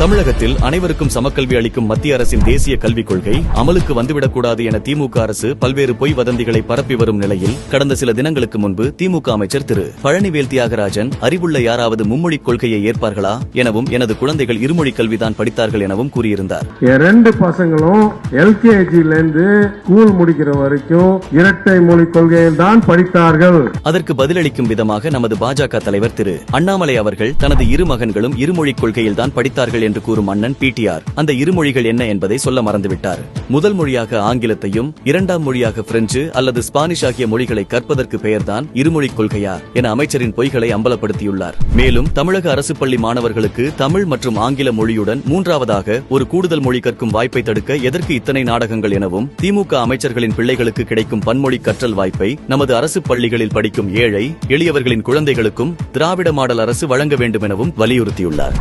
தமிழகத்தில் அனைவருக்கும் சமக்கல்வி அளிக்கும் மத்திய அரசின் தேசிய கல்விக் கொள்கை அமலுக்கு வந்துவிடக்கூடாது என திமுக அரசு பல்வேறு பொய் வதந்திகளை பரப்பி வரும் நிலையில் கடந்த சில தினங்களுக்கு முன்பு திமுக அமைச்சர் திரு. பழனிவேல் தியாகராஜன் அறிவுள்ள யாராவது மும்மொழிக் கொள்கையை ஏற்பார்களா எனவும் எனது குழந்தைகள் இருமொழி கல்விதான் படித்தார்கள் எனவும் கூறியிருந்தார். என் ரெண்டு பசங்களும் எல்கேஜில இருந்து ஸ்கூல் முடிக்கிற வரைக்கும் இரட்டை மொழி கொள்கையில் தான் படித்தார்கள். அதற்கு பதிலளிக்கும் விதமாக நமது பாஜக தலைவர் திரு. அண்ணாமலை அவர்கள் தனது இரு மகன்களும் இருமொழிக் கொள்கையில் தான் படித்தார்கள் என்று கூறும் அண்ணன் பிடிஆர் அந்த இருமொழிகள் என்ன என்பதை சொல்ல மறந்துவிட்டார். முதல் மொழியாக ஆங்கிலத்தையும் இரண்டாம் மொழியாக பிரெஞ்சு அல்லது ஸ்பானிஷ் ஆகிய மொழிகளை கற்பதற்கு பெயர்தான் இருமொழிக் கொள்கையா என அமைச்சரின் பொய்களை அம்பலப்படுத்தியுள்ளார். மேலும் தமிழக அரசு பள்ளி மாணவர்களுக்கு தமிழ் மற்றும் ஆங்கில மொழியுடன் மூன்றாவதாக ஒரு கூடுதல் மொழி கற்கும் வாய்ப்பை தடுக்க எதற்கு இத்தனை நாடகங்கள் எனவும் திமுக அமைச்சர்களின் பிள்ளைகளுக்கு கிடைக்கும் பன்மொழி கற்றல் வாய்ப்பை நமது அரசு பள்ளிகளில் படிக்கும் ஏழை எளியவர்களின் குழந்தைகளுக்கும் திராவிட மாடல் அரசு வழங்க வேண்டும் எனவும் வலியுறுத்தியுள்ளார்.